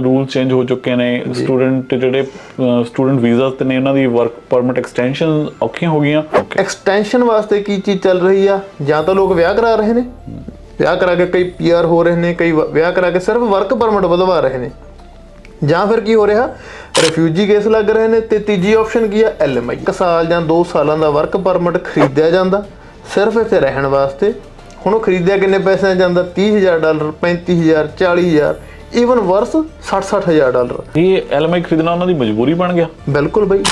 Rule change ਹੋ ਚੁੱਕੇ ਨੇ ਸਟੂਡੈਂਟ ਜਿਹੜੇ ਸਟੂਡੈਂਟ ਵੀਜ਼ਾ ਤੇ ਨੇ ਉਹਨਾਂ ਦੀ ਵਰਕ ਪਰਮਿਟ ਐਕਸਟੈਂਸ਼ਨ ਔਖੀਆਂ ਹੋ ਗਈਆਂ। ਐਕਸਟੈਂਸ਼ਨ ਵਾਸਤੇ ਕੀ ਚੀਜ਼ ਚੱਲ ਰਹੀ ਆ? ਜਾਂ ਤਾਂ ਲੋਕ ਵਿਆਹ ਕਰਾ ਰਹੇ ਨੇ? ਵਿਆਹ ਕਰਾ ਕੇ ਕਈ ਪੀਆਰ ਹੋ ਰਹੇ ਨੇ ਕਈ ਵਿਆਹ ਕਰਾ ਕੇ ਸਿਰਫ ਵਰਕ ਪਰਮਿਟ ਵਧਵਾ ਰਹੇ ਨੇ। ਜਾਂ ਫਿਰ ਕੀ ਹੋ ਰਿਹਾ? ਰਿਫਿਊਜੀ ਕੇਸ ਲੱਗ ਰਹੇ ਨੇ ਤੇ ਤੀਜੀ ਆਪਸ਼ਨ ਕੀ ਆ? ਐਲਐਮਆਈ ਇੱਕ ਸਾਲ ਜਾਂ 2 ਸਾਲਾਂ ਦਾ ਵਰਕ ਪਰਮਿਟ ਖਰੀਦਿਆ ਜਾਂਦਾ ਸਿਰਫ ਇੱਥੇ ਰਹਿਣ ਵਾਸਤੇ। ਹੁਣ ਉਹ ਖਰੀਦਿਆ ਕਿੰਨੇ ਪੈਸਿਆਂ ਜਾਂਦਾ? 30000 ਡਾਲਰ 35000 40000 ਈਵਨ ਵਰਸ 60 60000 ਡਾਲਰ। ਇਹ ਐਲਐਮਆਈ ਖਰੀਦਣਾ ਉਹਨਾਂ ਦੀ ਮਜਬੂਰੀ ਬਣ ਗਿਆ। ਬਿਲਕੁਲ ਬਈ।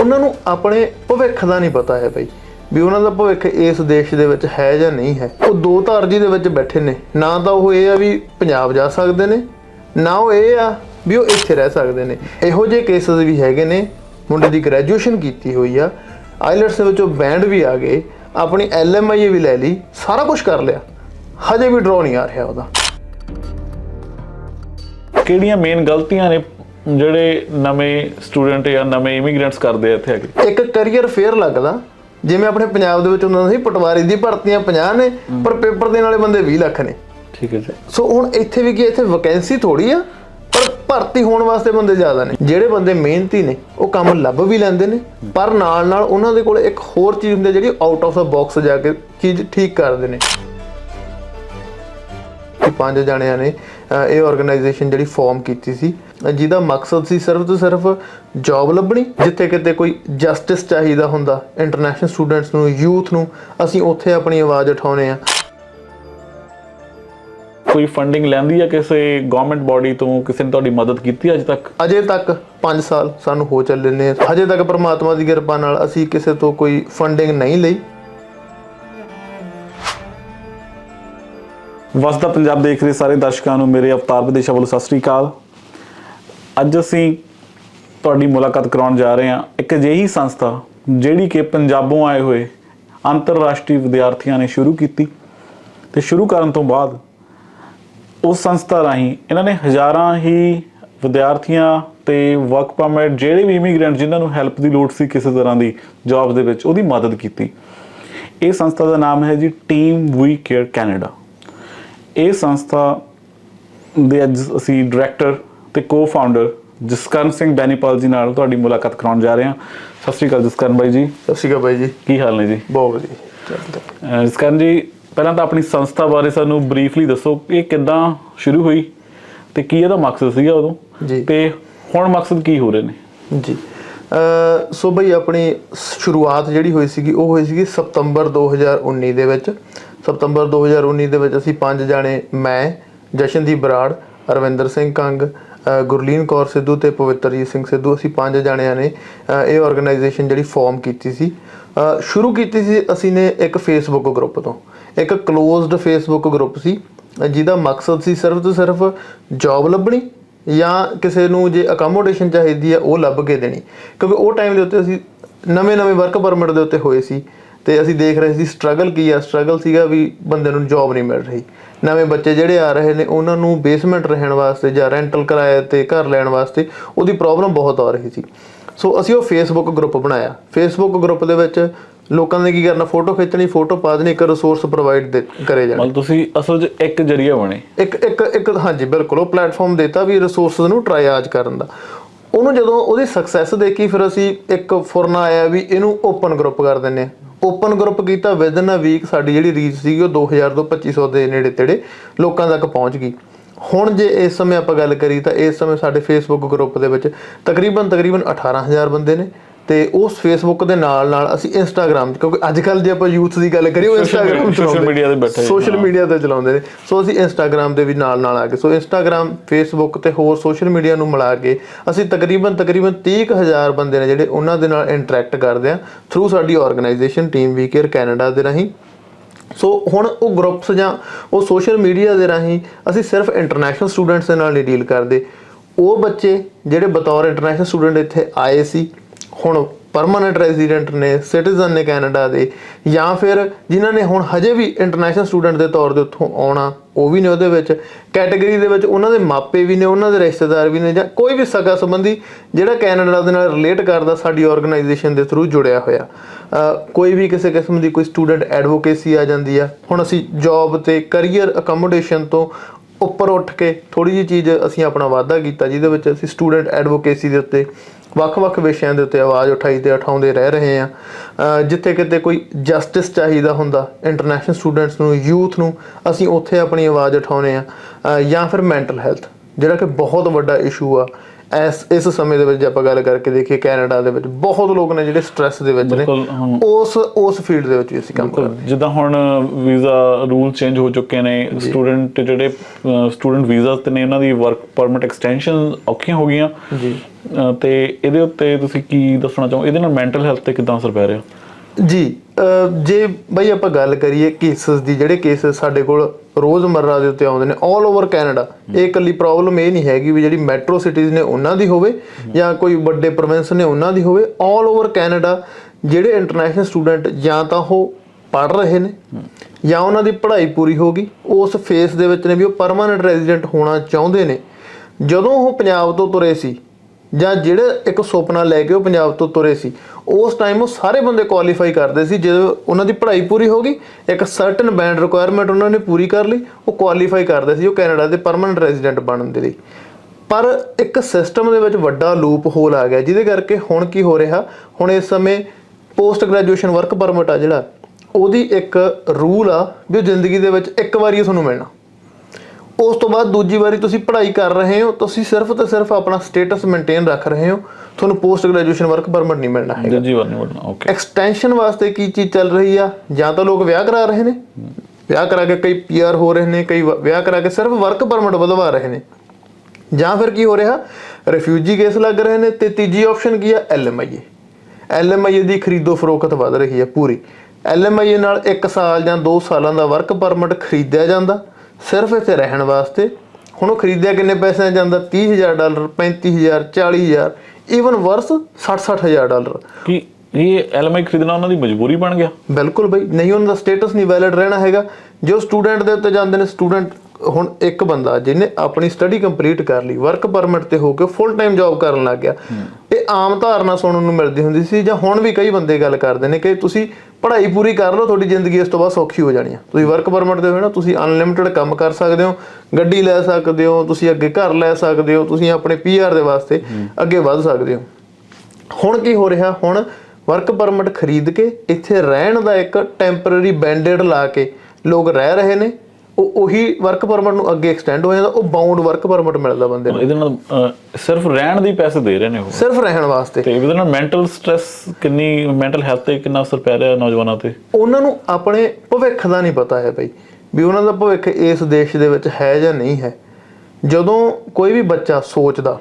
ਉਹਨਾਂ ਨੂੰ ਆਪਣੇ ਭਵਿੱਖ ਦਾ ਨਹੀਂ ਪਤਾ ਹੈ ਬਈ ਵੀ ਉਹਨਾਂ ਦਾ ਭਵਿੱਖ ਇਸ ਦੇਸ਼ ਦੇ ਵਿੱਚ ਹੈ ਜਾਂ ਨਹੀਂ ਹੈ। ਉਹ ਦੋ ਧਾਰਜੀ ਦੇ ਵਿੱਚ ਬੈਠੇ ਨੇ। ਨਾ ਤਾਂ ਉਹ ਇਹ ਆ ਵੀ ਪੰਜਾਬ ਜਾ ਸਕਦੇ ਨੇ ਨਾ ਉਹ ਇਹ ਆ ਵੀ ਉਹ ਇੱਥੇ ਰਹਿ ਸਕਦੇ ਨੇ। ਇਹੋ ਜਿਹੇ ਕੇਸਸ ਵੀ ਹੈਗੇ ਨੇ। ਮੁੰਡੇ ਦੀ ਗ੍ਰੈਜੂਏਸ਼ਨ ਕੀਤੀ ਹੋਈ ਆ। ਆਈਲਟਸ ਦੇ ਵਿੱਚੋਂ ਬੈਂਡ ਵੀ ਆ ਗਏ। ਆਪਣੀ ਐਲਐਮਆਈ ਵੀ ਲੈ ਲਈ ਸਾਰਾ ਕੁਝ ਕਰ ਲਿਆ। ਹਜੇ ਵੀ ਡਰਾਅ ਨਹੀਂ ਆ ਰਿਹਾ ਉਹਦਾ। ਕਿਹੜੀਆਂ ਮੇਨ ਗਲਤੀਆਂ ਨੇ ਜਿਹੜੇ ਨਵੇਂ ਸਟੂਡੈਂਟ ਜਾਂ ਨਵੇਂ ਇਮੀਗ੍ਰੈਂਟਸ ਕਰਦੇ ਆ ਇੱਥੇ ਆ ਕੇ? ਇੱਕ ਕੈਰੀਅਰ ਫੇਅਰ ਲੱਗਦਾ। ਜਿਵੇਂ ਆਪਣੇ ਪੰਜਾਬ ਦੇ ਵਿੱਚ ਹੁੰਦਾ ਸੀ ਪਟਵਾਰੀ ਦੀ ਭਰਤੀਆਂ 50 ਨੇ ਪਰ ਪੇਪਰ ਦੇਣ ਵਾਲੇ ਬੰਦੇ 20 ਲੱਖ ਨੇ। ਠੀਕ ਹੈ ਜੀ। ਸੋ ਹੁਣ ਇੱਥੇ ਵੀ ਕੀ ਇੱਥੇ ਵੈਕੈਂਸੀ ਥੋੜੀ ਆ ਪਰ ਭਰਤੀ ਹੋਣ ਵਾਸਤੇ ਬੰਦੇ ਜ਼ਿਆਦਾ ਨੇ। ਜਿਹੜੇ ਬੰਦੇ ਮਿਹਨਤੀ ਨੇ ਉਹ ਕੰਮ ਲੱਭ ਵੀ ਲੈਂਦੇ ਨੇ ਪਰ ਨਾਲ ਨਾਲ ਉਹਨਾਂ ਦੇ ਕੋਲ ਇੱਕ ਹੋਰ ਚੀਜ਼ ਹੁੰਦੀ ਹੈ ਜਿਹੜੀ ਆਊਟ ਆਫ ਦਾ ਬਾਕਸ ਜਾ ਕੇ ਚੀਜ਼ ਠੀਕ ਕਰਦੇ ਨੇ। ਕਿ ਪੰਜ ਜਣਿਆਂ ਨੇ ਇਹ ਆਰਗੇਨਾਈਜੇਸ਼ਨ ਜਿਹੜੀ ਫਾਰਮ ਕੀਤੀ ਸੀ। ਜਿਹਦਾ ਮਕਸਦ ਸੀ ਸਿਰਫ ਤੇ ਸਿਰਫ ਜੌਬ ਲੱਭਣੀ ਜਿੱਥੇ ਕਿਤੇ ਕੋਈ ਜਸਟਿਸ ਚਾਹੀਦਾ ਹੁੰਦਾ ਇੰਟਰਨੈਸ਼ਨਲ ਸਟੂਡੈਂਟਸ ਨੂੰ ਯੂਥ ਨੂੰ ਅਸੀਂ ਉੱਥੇ ਆਪਣੀ ਆਵਾਜ਼ ਉਠਾਉਨੇ ਆ ਕੋਈ ਫੰਡਿੰਗ ਲੈਂਦੀ ਆ ਕਿਸੇ ਗਵਰਨਮੈਂਟ ਬਾਡੀ ਤੋਂ ਕਿਸੇ ਨੇ ਤੁਹਾਡੀ ਮਦਦ ਕੀਤੀ ਅੱਜ ਤੱਕ? ਅਜੇ ਤੱਕ 5 ਸਾਲ ਸਾਨੂੰ ਹੋ ਚੱਲੇ ਨੇ। ਹਜੇ ਤੱਕ ਪ੍ਰਮਾਤਮਾ ਦੀ ਕਿਰਪਾ ਨਾਲ ਅਸੀਂ ਕਿਸੇ ਤੋਂ ਕੋਈ ਫੰਡਿੰਗ ਨਹੀਂ ਲਈ। ਵਸਦਾ ਪੰਜਾਬ ਦੇਖ ਰਹੇ ਸਾਰੇ ਦਰਸ਼ਕਾਂ ਨੂੰ ਮੇਰੇ ਅਵਤਾਰ ਵਿਦੇਸ਼ਾ ਵੱਲੋਂ ਸਤਿ ਸ੍ਰੀ ਅਕਾਲ। ਅੱਜ ਅਸੀਂ ਤੁਹਾਡੀ ਮੁਲਾਕਾਤ ਕਰਾਉਣ ਜਾ ਰਹੇ ਹਾਂ ਇੱਕ ਅਜਿਹੀ ਸੰਸਥਾ ਜਿਹੜੀ ਕਿ ਪੰਜਾਬੋਂ ਆਏ ਹੋਏ ਅੰਤਰਰਾਸ਼ਟਰੀ ਵਿਦਿਆਰਥੀਆਂ ਨੇ ਸ਼ੁਰੂ ਕੀਤੀ ਤੇ ਸ਼ੁਰੂ ਕਰਨ ਤੋਂ ਬਾਅਦ ਉਸ ਸੰਸਥਾ ਰਾਹੀਂ ਇਹਨਾਂ ਨੇ ਹਜ਼ਾਰਾਂ ਹੀ ਵਿਦਿਆਰਥੀਆਂ ਤੇ ਵਰਕ ਪਰਮਿਟ ਜਿਹੜੇ ਵੀ ਇਮੀਗ੍ਰੈਂਟ ਜਿਨ੍ਹਾਂ ਨੂੰ ਹੈਲਪ ਦੀ ਲੋੜ ਸੀ ਕਿਸੇ ਤਰ੍ਹਾਂ ਦੀ ਜੌਬ ਦੇ ਵਿੱਚ ਉਹਦੀ ਮਦਦ ਕੀਤੀ। ਇਹ ਸੰਸਥਾ ਦਾ ਨਾਮ ਹੈ ਜੀ ਟੀਮ ਵੀ ਕੇਅਰ ਕੈਨੇਡਾ ਇਹ ਸੰਸਥਾ ਦੇ ਅੱਜ ਅਸੀਂ ਡਾਇਰੈਕਟਰ ਤੇ ਕੋ-ਫਾਊਂਡਰ ਜਸਕਰਨ ਸਿੰਘ ਬੈਨੀਪਾਲ ਜੀ ਨਾਲ ਤੁਹਾਡੀ ਮੁਲਾਕਾਤ ਕਰਾਉਣ ਜਾ ਰਹੇ ਹਾਂ। ਸਤਿ ਸ਼੍ਰੀ ਅਕਾਲ ਜਸਕਰਨ ਬਾਈ ਜੀ। ਸਤਿ ਸ਼੍ਰੀ ਅਕਾਲ ਬਾਈ ਜੀ। ਕੀ ਹਾਲ ਨੇ ਜੀ? ਬਹੁਤ ਵਧੀਆ। ਜਸਕਰਨ ਜੀ ਪਹਿਲਾਂ ਤਾਂ ਆਪਣੀ ਸੰਸਥਾ ਬਾਰੇ ਸਾਨੂੰ ਬਰੀਫਲੀ ਦੱਸੋ ਇਹ ਕਿੱਦਾਂ ਸ਼ੁਰੂ ਹੋਈ ਤੇ ਕੀ ਇਹਦਾ ਮਕਸਦ ਸੀਗਾ ਉਦੋਂ ਜੀ। ਤੇ ਹੁਣ ਮਕਸਦ ਕੀ ਹੋ ਰਹੇ ਨੇ? ਜੀ। ਅ ਸੋ ਬਈ ਆਪਣੀ ਸ਼ੁਰੂਆਤ ਜਿਹੜੀ ਹੋਈ ਸੀਗੀ ਉਹ ਹੋਈ ਸੀਗੀ ਸਤੰਬਰ 2019 ਦੇ ਵਿੱਚ। ਸਤੰਬਰ 2019 ਦੇ ਵਿੱਚ ਅਸੀਂ ਪੰਜ ਜਾਣੇ, ਮੈਂ, ਜਸ਼ਨਦੀਪ ਬਰਾੜ, ਅਰਵਿੰਦਰ ਸਿੰਘ ਕੰਗ ਗੁਰਲੀਨ ਕੌਰ ਸਿੱਧੂ ਤੇ ਪਵਿੱਤਰਜੀਤ ਸਿੰਘ ਸਿੱਧੂ, ਅਸੀਂ ਪੰਜ ਜਣਿਆਂ ਨੇ ਇਹ ਆਰਗੇਨਾਈਜੇਸ਼ਨ ਜਿਹੜੀ ਫਾਰਮ ਕੀਤੀ ਸੀ। ਸ਼ੁਰੂ ਕੀਤੀ ਸੀ ਅਸੀਂ ਨੇ ਇੱਕ ਫੇਸਬੁੱਕ ਗਰੁੱਪ ਤੋਂ। ਇੱਕ ਕਲੋਜ਼ਡ ਫੇਸਬੁੱਕ ਗਰੁੱਪ ਸੀ, ਜਿਹਦਾ ਮਕਸਦ ਸੀ ਸਿਰਫ ਤੇ ਸਿਰਫ ਜੌਬ ਲੱਭਣੀ ਜਾਂ ਕਿਸੇ ਨੂੰ ਜੇ ਅਕਮੋਡੇਸ਼ਨ ਚਾਹੀਦੀ ਹੈ ਉਹ ਲੱਭ ਕੇ ਦੇਣੀ। ਕਿਉਂਕਿ ਉਹ ਟਾਈਮ ਦੇ ਉੱਤੇ ਅਸੀਂ ਨਵੇਂ-ਨਵੇਂ ਵਰਕ ਪਰਮਿਟ ਦੇ ਉੱਤੇ ਹੋਏ ਸੀ। ਤੇ ਅਸੀਂ ਦੇਖ ਰਹੇ ਸੀ ਸਟਰਗਲ ਕੀ ਆ? ਸਟਰਗਲ ਸੀਗਾ ਵੀ ਬੰਦੇ ਨੂੰ ਜੌਬ ਨਹੀਂ ਮਿਲ ਰਹੀ। ਨਵੇਂ ਬੱਚੇ ਜਿਹੜੇ ਆ ਰਹੇ ਨੇ ਉਹਨਾਂ ਨੂੰ ਬੇਸਮੈਂਟ ਰਹਿਣ ਵਾਸਤੇ ਜਾਂ ਰੈਂਟਲ ਕਿਰਾਏ ਤੇ ਘਰ ਲੈਣ ਵਾਸਤੇ ਉਹਦੀ ਪ੍ਰੋਬਲਮ ਬਹੁਤ ਆ ਰਹੀ ਸੀ। ਸੋ ਅਸੀਂ ਉਹ ਫੇਸਬੁੱਕ ਗਰੁੱਪ ਬਣਾਇਆ। ਫੇਸਬੁੱਕ ਗਰੁੱਪ ਦੇ ਵਿੱਚ ਲੋਕਾਂ ਨੇ ਕੀ ਕਰਨਾ? ਫੋਟੋ ਖਿੱਚਣੀ ਫੋਟੋ ਪਾ ਦੇਣੀ ਇੱਕ ਰਿਸੋਰਸ ਪ੍ਰੋਵਾਈਡ ਕਰੇ ਜਾਣ। ਮਤਲਬ ਤੁਸੀਂ ਅਸਲ 'ਚ ਇੱਕ ਜਰੀਆ ਬਣੇ। ਇੱਕ ਇੱਕ ਇੱਕ ਹਾਂਜੀ ਬਿਲਕੁਲ। ਉਹ ਪਲੇਟਫਾਰਮ ਦਿੱਤਾ ਵੀ ਰਿਸੋਰਸਸ ਨੂੰ ਟ੍ਰਾਇਆਜ ਕਰਨ ਦਾ। ਉਹਨੂੰ ਜਦੋਂ ਉਹਦੀ ਸਕਸੈਸ ਦੇਖੀ ਫਿਰ ਅਸੀਂ ਇੱਕ ਫੁਰਨਾ ਆਇਆ ਵੀ ਇਹਨੂੰ ਓਪਨ ਗਰੁੱਪ ਕਰ ਦਿੰਨੇ ਓਪਨ ਗਰੁੱਪ ਕੀਤਾ ਵਿਦਨ ਅ ਵੀਕ ਸਾਡੀ ਜਿਹੜੀ ਰੀਚ ਸੀਗੀ ਉਹ 2000 ਤੋਂ 2500 ਦੇ ਨੇੜੇ ਤੇੜੇ ਲੋਕਾਂ ਤੱਕ ਪਹੁੰਚ ਗਈ। ਹੁਣ ਜੇ ਇਸ ਸਮੇਂ ਆਪਾਂ ਗੱਲ ਕਰੀ ਤਾਂ ਇਸ ਸਮੇਂ ਸਾਡੇ ਫੇਸਬੁੱਕ ਗਰੁੱਪ ਦੇ ਵਿੱਚ ਤਕਰੀਬਨ ਤਕਰੀਬਨ 18000 ਬੰਦੇ ਨੇ। ਤੇ ਉਸ ਫੇਸਬੁੱਕ ਦੇ ਨਾਲ ਨਾਲ ਅਸੀਂ ਇੰਸਟਾਗ੍ਰam ਕਿਉਂਕਿ ਅੱਜ ਕੱਲ ਜੇ ਆਪਾਂ ਯੂਥ ਦੀ ਗੱਲ ਕਰੀਏ ਉਹ ਇੰਸਟਾਗ੍ਰam social media ਤੇ ਬੈਠੇ ਸੋਸ਼ਲ ਮੀਡੀਆ ਤੇ ਚਲਾਉਂਦੇ ਨੇ। ਸੋ ਅਸੀਂ ਇੰਸਟਾਗ੍ਰam ਦੇ ਵੀ ਨਾਲ ਨਾਲ ਆ ਗਏ। ਸੋ ਇੰਸਟਾਗ੍ਰam ਫੇਸਬੁੱਕ ਤੇ ਹੋਰ ਸੋਸ਼ਲ ਮੀਡੀਆ ਨੂੰ ਮਿਲਾ ਕੇ ਅਸੀਂ ਤਕਰੀਬਨ ਤਕਰੀਬਨ 30000 ਬੰਦੇ ਨੇ ਜਿਹੜੇ ਉਹਨਾਂ ਦੇ ਨਾਲ ਇੰਟਰੈਕਟ ਕਰਦੇ ਆ ਥਰੂ ਸਾਡੀ organisation team we care Canada ਦੇ ਰਾਹੀਂ। ਸੋ ਹੁਣ ਉਹ ਗਰੁੱਪਸ ਜਾਂ ਉਹ ਸੋਸ਼ਲ ਮੀਡੀਆ ਦੇ ਰਾਹੀਂ ਅਸੀਂ ਸਿਰਫ ਇੰਟਰਨੈਸ਼ਨਲ ਸਟੂਡੈਂਟਸ ਦੇ ਨਾਲ ਨਹੀਂ ਡੀਲ ਕਰਦੇ। ਉਹ ਬੱਚੇ ਜਿਹੜੇ ਬਤੌਰ ਇੰਟਰਨੈਸ਼ਨਲ ਸਟੂਡੈਂਟ ਇੱਥੇ ਆਏ ਸੀ ਹੁਣ ਪਰਮਨੈਂਟ ਰੈਜ਼ੀਡੈਂਟ ਨੇ ਸਿਟੀਜ਼ਨ ਨੇ ਕੈਨੇਡਾ ਦੇ, ਜਾਂ ਫਿਰ ਜਿਨ੍ਹਾਂ ਨੇ ਹੁਣ ਹਜੇ ਵੀ ਇੰਟਰਨੈਸ਼ਨਲ ਸਟੂਡੈਂਟ ਦੇ ਤੌਰ ਤੇ ਉੱਥੋਂ ਆਉਣਾ, ਉਹ ਵੀ ਨੇ ਉਹਦੇ ਵਿੱਚ ਕੈਟਾਗਰੀ ਦੇ ਵਿੱਚ ਉਹਨਾਂ ਦੇ ਮਾਪੇ ਵੀ ਨੇ, ਉਹਨਾਂ ਦੇ ਰਿਸ਼ਤੇਦਾਰ ਵੀ ਨੇ, ਜਾਂ ਕੋਈ ਵੀ ਸਗਾ ਸੰਬੰਧੀ ਜਿਹੜਾ ਕੈਨੇਡਾ ਦੇ ਨਾਲ ਰਿਲੇਟ ਕਰਦਾ, ਸਾਡੀ ਆਰਗੇਨਾਈਜੇਸ਼ਨ ਦੇ ਥਰੂ ਜੁੜਿਆ ਹੋਇਆ। ਕੋਈ ਵੀ ਕਿਸੇ ਕਿਸਮ ਦੀ ਕੋਈ ਸਟੂਡੈਂਟ ਐਡਵੋਕੇਸੀ ਆ ਜਾਂਦੀ ਆ। ਹੁਣ ਅਸੀਂ ਜੌਬ ਤੇ ਕੈਰੀਅਰ ਅਕਮੋਡੇਸ਼ਨ ਤੋਂ ਉੱਪਰ ਉੱਠ ਕੇ ਥੋੜੀ ਜਿਹੀ ਚੀਜ਼ ਅਸੀਂ ਆਪਣਾ ਵਾਅਦਾ ਕੀਤਾ, ਜਿਹਦੇ ਵਿੱਚ ਅਸੀਂ ਸਟੂਡੈਂਟ ਐਡਵੋਕੇਸੀ ਦੇ ਉੱਤੇ ਵੱਖ-ਵੱਖ ਵਿਸ਼ਿਆਂ ਦੇ ਉੱਤੇ ਆਵਾਜ਼ ਉਠਾਈ ਤੇ ਉਠਾਉਂਦੇ ਰਹਿ ਰਹੇ ਆ ਜਿੱਥੇ ਕਿਤੇ ਕੋਈ ਜਸਟਿਸ ਚਾਹੀਦਾ ਹੁੰਦਾ ਇੰਟਰਨੈਸ਼ਨਲ ਸਟੂਡੈਂਟਸ ਨੂੰ ਯੂਥ ਨੂੰ, ਅਸੀਂ ਉੱਥੇ ਆਪਣੀ ਆਵਾਜ਼ ਉਠਾਉਨੇ ਆ ਜਾਂ ਫਿਰ ਮੈਂਟਲ ਹੈਲਥ ਜਿਹੜਾ ਕਿ ਬਹੁਤ ਵੱਡਾ ਇਸ਼ੂ ਆ। ਇਸ ਇਸ ਸਮੇਂ ਦੇ ਵਿੱਚ ਜੇ ਆਪਾਂ ਗੱਲ ਕਰਕੇ ਦੇਖੀਏ ਕੈਨੇਡਾ ਦੇ ਵਿੱਚ ਬਹੁਤ ਲੋਕ ਨੇ ਜਿਹੜੇ ਸਟ੍ਰੈਸ ਦੇ ਵਿੱਚ ਨੇ। ਉਸ ਉਸ ਫੀਲਡ ਦੇ ਵਿੱਚ ਵੀ ਅਸੀਂ ਕੰਮ ਕਰ ਰਹੇ ਜਿੱਦਾਂ ਹੁਣ ਵੀਜ਼ਾ ਰੂਲ ਚੇਂਜ ਹੋ ਚੁੱਕੇ ਨੇ ਸਟੂਡੈਂਟ ਜਿਹੜੇ ਸਟੂਡੈਂਟ ਵੀਜ਼ਾ ਤੇ ਨੇ ਉਹਨਾਂ ਦੀ ਵਰਕ ਪਰਮਿਟ ਐਕਸਟੈਂਸ਼ਨ ਔਖੀਆਂ ਹੋ ਗਈਆਂ। ਜੀ। ਤੇ ਇਹਦੇ ਉੱਤੇ ਤੁਸੀਂ ਕੀ ਦੱਸਣਾ ਚਾਹੋ? ਇਹਦੇ ਨਾਲ ਮੈਂਟਲ ਹੈਲਥ ਤੇ ਕਿਦਾਂ ਅਸਰ ਪੈ ਰਿਹਾ? ਜੀ ਜੇ ਬਈ ਆਪਾਂ ਗੱਲ ਕਰੀਏ ਕੇਸਸ ਦੀ ਜਿਹੜੇ ਕੇਸਸ ਸਾਡੇ ਕੋਲ ਰੋਜ਼ਮਰਰਾ ਦੇ ਉੱਤੇ ਆਉਂਦੇ ਨੇ 올 ਓਵਰ ਕੈਨੇਡਾ ਇਹ ਇਕੱਲੀ ਪ੍ਰੋਬਲਮ ਇਹ ਨਹੀਂ ਹੈਗੀ ਵੀ ਜਿਹੜੀ ਮੈਟਰੋ ਸਿਟੀਜ਼ ਨੇ ਉਹਨਾਂ ਦੀ ਹੋਵੇ ਜਾਂ ਕੋਈ ਵੱਡੇ ਪ੍ਰੋਵਿੰਸ ਨੇ ਉਹਨਾਂ ਦੀ ਹੋਵੇ 올 ਓਵਰ ਕੈਨੇਡਾ ਜਿਹੜੇ ਇੰਟਰਨੈਸ਼ਨਲ ਸਟੂਡੈਂਟ ਜਾਂ ਤਾਂ ਉਹ ਪੜ ਰਹੇ ਨੇ ਜਾਂ ਉਹਨਾਂ ਦੀ ਪੜ੍ਹਾਈ ਪੂਰੀ ਹੋ ਗਈ ਉਸ ਫੇਸ ਦੇ ਵਿੱਚ ਨੇ ਵੀ ਉਹ ਪਰਮਾਨੈਂਟ ਰੈਜ਼ੀਡੈਂਟ ਹੋਣਾ ਚਾਹੁੰਦੇ ਨੇ। ਜਦੋਂ ਉਹ ਪੰਜਾਬ ਤੋਂ ਤੁਰੇ ਸੀ ਜਾਂ ਜਿਹੜੇ ਇੱਕ ਸੁਪਨਾ ਲੈ ਕੇ ਉਹ ਪੰਜਾਬ ਤੋਂ ਤੁਰੇ ਸੀ, ਉਸ ਟਾਈਮ ਉਹ ਸਾਰੇ ਬੰਦੇ ਕੁਆਲੀਫਾਈ ਕਰਦੇ ਸੀ, ਜਦੋਂ ਉਹਨਾਂ ਦੀ ਪੜ੍ਹਾਈ ਪੂਰੀ ਹੋ ਗਈ, ਇੱਕ ਸਰਟਨ ਬੈਂਡ ਰਿਕੁਆਇਰਮੈਂਟ ਉਹਨਾਂ ਨੇ ਪੂਰੀ ਕਰ ਲਈ, ਉਹ ਕੁਆਲੀਫਾਈ ਕਰਦੇ ਸੀ, ਉਹ ਕੈਨੇਡਾ ਦੇ ਪਰਮਨੈਂਟ ਰੈਜ਼ੀਡੈਂਟ ਬਣਨ ਦੇ ਲਈ। ਪਰ ਇੱਕ ਸਿਸਟਮ ਦੇ ਵਿੱਚ ਵੱਡਾ ਲੂਪ ਹੋਲ ਆ ਗਿਆ, ਜਿਹਦੇ ਕਰਕੇ ਹੁਣ ਕੀ ਹੋ ਰਿਹਾ, ਹੁਣ ਇਸ ਸਮੇਂ ਪੋਸਟ ਗ੍ਰੈਜੂਏਸ਼ਨ ਵਰਕ ਪਰਮਿਟ ਆ ਜਿਹੜਾ, ਉਹਦੀ ਇੱਕ ਰੂਲ ਆ ਵੀ ਉਹ ਜ਼ਿੰਦਗੀ ਦੇ ਵਿੱਚ ਇੱਕ ਵਾਰੀ ਤੁਹਾਨੂੰ ਮਿਲਣਾ। ਉਸ ਤੋਂ ਬਾਅਦ ਦੂਜੀ ਵਾਰੀ ਤੁਸੀਂ ਪੜ੍ਹਾਈ ਕਰ ਰਹੇ ਹੋ ਤੁਸੀਂ ਸਿਰਫ ਤੇ ਸਿਰਫ ਆਪਣਾ ਸਟੇਟਸ ਮੇਨਟੇਨ ਰੱਖ ਰਹੇ ਹੋ ਤੁਹਾਨੂੰ ਪੋਸਟ ਗ੍ਰੈਜੂਏਸ਼ਨ ਵਰਕ ਪਰਮਿਟ ਨਹੀਂ ਮਿਲਣਾ ਹੈਗਾ। ਦੂਜੀ ਵਾਰ ਨਹੀਂ ਵੜਨਾ ਓਕੇ ਐਕਸਟੈਂਸ਼ਨ ਵਾਸਤੇ ਕੀ ਚੀਜ਼ ਚੱਲ ਰਹੀ ਆ? ਜਾਂ ਤਾਂ ਲੋਕ ਵਿਆਹ ਕਰਾ ਰਹੇ ਨੇ? ਵਿਆਹ ਕਰਾ ਕੇ ਕਈ ਪੀਆਰ ਹੋ ਰਹੇ ਨੇ ਕਈ ਵਿਆਹ ਕਰਾ ਕੇ ਸਿਰਫ ਵਰਕ ਪਰਮਿਟ ਵਧਵਾ ਰਹੇ ਨੇ। ਜਾਂ ਫਿਰ ਕੀ ਹੋ ਰਿਹਾ? ਰਿਫਿਊਜੀ ਕੇਸ ਲੱਗ ਰਹੇ ਨੇ ਤੇ ਤੀਜੀ ਆਪਸ਼ਨ ਕੀ ਆ? ਐਲਐਮਆਈਏ ਐਲਐਮਆਈਏ ਦੀ ਖਰੀਦੋ ਫਰੋਖਤ ਵਧ ਰਹੀ ਹੈ ਪੂਰੀ। ਐਲਐਮਆਈਏ ਨਾਲ 1 ਸਾਲ ਜਾਂ 2 ਸਾਲਾਂ ਦਾ ਵਰਕ ਪਰਮਿਟ ਖਰੀਦਿਆ ਜਾਂਦਾ। ਸਿਰਫ ਇੱਥੇ ਰਹਿਣ ਵਾਸਤੇ। ਹੁਣ ਉਹ ਖਰੀਦਿਆ ਕਿੰਨੇ ਪੈਸਿਆਂ ਜਾਂਦਾ? 30000 ਡਾਲਰ 35000 40000 ਈਵਨ ਵਰਸ 60-60000 ਡਾਲਰ। ਕੀ ਇਹ ਐਲਐਮਆਈ ਖਰੀਦਣਾ ਉਹਨਾਂ ਦੀ ਮਜਬੂਰੀ ਬਣ ਗਿਆ? ਬਿਲਕੁਲ ਬਈ ਨਹੀਂ ਉਹਨਾਂ ਦਾ ਸਟੇਟਸ ਨਹੀਂ ਵੈਲਿਡ ਰਹਿਣਾ ਹੈਗਾ। ਜੋ ਸਟੂਡੈਂਟ ਦੇ ਉੱਤੇ ਜਾਂਦੇ ਨੇ ਸਟੂਡੈਂਟ ਹੁਣ ਇੱਕ ਬੰਦਾ ਜਿਹਨੇ ਆਪਣੀ ਸਟੱਡੀ ਕੰਪਲੀਟ ਕਰ ਲਈ ਵਰਕ ਪਰਮਿਟ ਤੇ ਹੋ ਕੇ ਫੁੱਲ ਟਾਈਮ ਜੌਬ ਕਰਨ ਲੱਗ ਗਿਆ। ਇਹ ਆਮ ਧਾਰਨਾ ਸੁਣਨ ਨੂੰ ਮਿਲਦੀ ਹੁੰਦੀ ਸੀ ਜਾਂ ਹੁਣ ਵੀ ਕਈ ਬੰਦੇ ਗੱਲ ਕਰਦੇ ਨੇ ਕਿ ਤੁਸੀਂ ਪੜ੍ਹਾਈ ਪੂਰੀ ਕਰ ਲਓ, ਤੁਹਾਡੀ ਜ਼ਿੰਦਗੀ ਇਸ ਤੋਂ ਬਾਅਦ ਸੌਖੀ ਹੋ ਜਾਣੀ ਆ। ਤੁਸੀਂ ਵਰਕ ਪਰਮਿਟ ਦੇ ਹੋ ਨਾ, ਤੁਸੀਂ ਅਨਲਿਮਿਟਿਡ ਕੰਮ ਕਰ ਸਕਦੇ ਹੋ, ਗੱਡੀ ਲੈ ਸਕਦੇ ਹੋ, ਤੁਸੀਂ ਅੱਗੇ ਘਰ ਲੈ ਸਕਦੇ ਹੋ, ਤੁਸੀਂ ਆਪਣੇ ਪੀਆਰ ਦੇ ਵਾਸਤੇ ਅੱਗੇ ਵੱਧ ਸਕਦੇ ਹੋ। ਹੁਣ ਕੀ ਹੋ ਰਿਹਾ? ਹੁਣ ਵਰਕ ਪਰਮਿਟ ਖਰੀਦ ਕੇ ਇੱਥੇ ਰਹਿਣ ਦਾ ਇੱਕ ਟੈਂਪਰੇਰੀ ਬੈਂਡੇਡ ਲਾ ਕੇ ਲੋਕ ਰਹਿ ਰਹੇ ਨੇ। ਉਹ ਉਹੀ ਵਰਕ ਪਰਮਿਟ ਨੂੰ ਅੱਗੇ ਐਕਸਟੈਂਡ ਹੋ ਜਾਂਦਾ ਉਹ ਬਾਉਂਡ ਵਰਕ ਪਰਮਿਟ ਮਿਲਦਾ ਬੰਦੇ ਨੂੰ। ਇਹਦੇ ਨਾਲ ਅਹ, ਸਿਰਫ ਰਹਿਣ ਦੀ ਪੈਸੇ ਦੇ ਰਹੇ ਨੇ ਉਹ। ਸਿਰਫ ਰਹਿਣ ਵਾਸਤੇ। ਤੇ ਇਹਦੇ ਨਾਲ ਮੈਂਟਲ ਸਟ੍ਰੈਸ ਕਿੰਨੀ ਮੈਂਟਲ ਹੈਲਥ ਤੇ ਕਿੰਨਾ ਅਸਰ ਪੈ ਰਿਹਾ ਨੌਜਵਾਨਾਂ ਤੇ? ਉਹਨਾਂ ਨੂੰ ਆਪਣੇ ਭਵਿੱਖ ਦਾ ਨਹੀਂ ਪਤਾ ਹੈ ਬਈ ਵੀ ਉਹਨਾਂ ਦਾ ਭਵਿੱਖ ਇਸ ਦੇਸ਼ ਦੇ ਵਿੱਚ ਹੈ ਜਾਂ ਨਹੀਂ ਹੈ। ਜਦੋਂ ਕੋਈ ਵੀ ਬੱਚਾ ਸੋਚਦਾ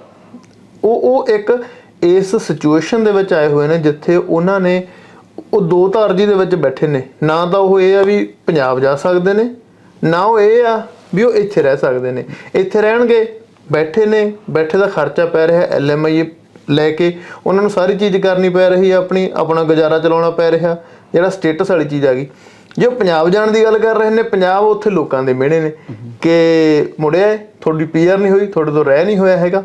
ਉਹ ਉਹ ਇੱਕ ਇਸ ਸਿਚੁਏਸ਼ਨ ਦੇ ਵਿੱਚ ਆਏ ਹੋਏ ਨੇ ਜਿੱਥੇ ਉਹਨਾਂ ਨੇ ਉਹ ਦੋ ਧਾਰਜੀ ਦੇ ਵਿੱਚ ਬੈਠੇ ਨੇ। ਨਾ ਤਾਂ ਉਹ ਇਹ ਆ ਵੀ ਪੰਜਾਬ ਜਾ ਸਕਦੇ ਨੇ ਨਾ ਉਹ ਇਹ ਆ ਵੀ ਉਹ ਇੱਥੇ ਰਹਿ ਸਕਦੇ ਨੇ। ਇੱਥੇ ਰਹਿਣਗੇ, ਬੈਠੇ ਨੇ, ਬੈਠੇ ਦਾ ਖਰਚਾ ਪੈ ਰਿਹਾ ਐਲਐਮਆਈ ਲੈ ਕੇ ਉਹਨਾਂ ਨੂੰ ਸਾਰੀ ਚੀਜ਼ ਕਰਨੀ ਪੈ ਰਹੀ ਹੈ ਆਪਣੀ, ਆਪਣਾ ਗੁਜ਼ਾਰਾ ਚਲਾਉਣਾ ਪੈ ਰਿਹਾ, ਜਿਹੜਾ ਸਟੇਟਸ ਵਾਲੀ ਚੀਜ਼ ਆ ਗਈ। ਜੇ ਉਹ ਪੰਜਾਬ ਜਾਣ ਦੀ ਗੱਲ ਕਰ ਰਹੇ ਨੇ, ਪੰਜਾਬ ਉੱਥੇ ਲੋਕਾਂ ਦੇ ਮਿਹਣੇ ਨੇ ਕਿ ਮੁੜਿਆ ਤੁਹਾਡੀ ਪੀਆਰ ਨਹੀਂ ਹੋਈ, ਤੁਹਾਡੇ ਤੋਂ ਰਹਿ ਨਹੀਂ ਹੋਇਆ ਹੈਗਾ।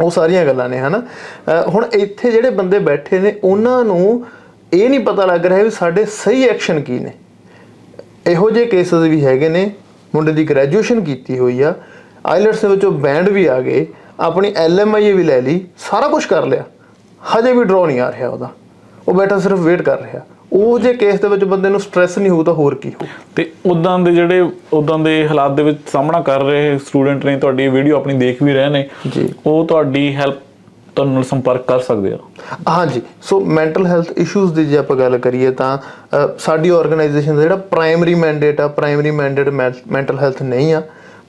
ਉਹ ਸਾਰੀਆਂ ਗੱਲਾਂ ਨੇ, ਹਨਾ? ਅਹ ਹੁਣ ਇੱਥੇ ਜਿਹੜੇ ਬੰਦੇ ਬੈਠੇ ਨੇ, ਉਹਨਾਂ ਨੂੰ ਇਹ ਨਹੀਂ ਪਤਾ ਲੱਗ ਰਿਹਾ ਵੀ ਸਾਡੇ ਸਹੀ ਐਕਸ਼ਨ ਕੀ ਨੇ। ਇਹੋ ਜਿਹੇ ਕੇਸਸ ਵੀ ਹੈਗੇ ਨੇ ਮੁੰਡੇ ਦੀ ਗ੍ਰੈਜੂਏਸ਼ਨ ਕੀਤੀ ਹੋਈ ਆ ਆਈਲੈਟਸ ਦੇ ਵਿੱਚੋਂ ਬੈਂਡ ਵੀ ਆ ਗਏ ਆਪਣੀ ਐਲਐਮਆਈ ਵੀ ਲੈ ਲਈ ਸਾਰਾ ਕੁਝ ਕਰ ਲਿਆ। ਹਜੇ ਵੀ ਡਰਾ ਨਹੀਂ ਆ ਰਿਹਾ ਉਹਦਾ। ਉਹ ਬੈਠਾ ਸਿਰਫ ਵੇਟ ਕਰ ਰਿਹਾ। ਉਹ ਜੇ ਕੇਸ ਦੇ ਵਿੱਚ ਬੰਦੇ ਨੂੰ ਸਟ੍ਰੈਸ ਨਹੀਂ ਹੋਊ ਤਾਂ ਹੋਰ ਕੀ ਹੋਊ? ਤੇ ਉਦਾਂ ਦੇ ਜਿਹੜੇ ਉਦਾਂ ਦੇ ਹਾਲਾਤ ਦੇ ਵਿੱਚ ਸਾਹਮਣਾ ਕਰ ਰਹੇ ਸਟੂਡੈਂਟ ਨੇ ਤੁਹਾਡੀ ਵੀਡੀਓ ਆਪਣੀ ਦੇਖ ਵੀ ਰਹੇ ਨੇ। ਜੀ। ਉਹ ਤੁਹਾਡੀ ਹੈਲਪ ਤੁਹਾਨੂੰ ਨਾਲ ਸੰਪਰਕ ਕਰ ਸਕਦੇ ਆ ਹਾਂਜੀ ਸੋ ਮੈਂਟਲ ਹੈਲਥ ਇਸ਼ੂਜ਼ ਦੀ ਜੇ ਆਪਾਂ ਗੱਲ ਕਰੀਏ ਤਾਂ ਸਾਡੀ ਆਰਗੇਨਾਈਜੇਸ਼ਨ ਦਾ ਜਿਹੜਾ ਪ੍ਰਾਇਮਰੀ ਮੈਂਡੇਟ ਆ ਪ੍ਰਾਇਮਰੀ ਮੈਂਡੇਟ ਮੈਂਟਲ ਹੈਲਥ ਨਹੀਂ ਆ,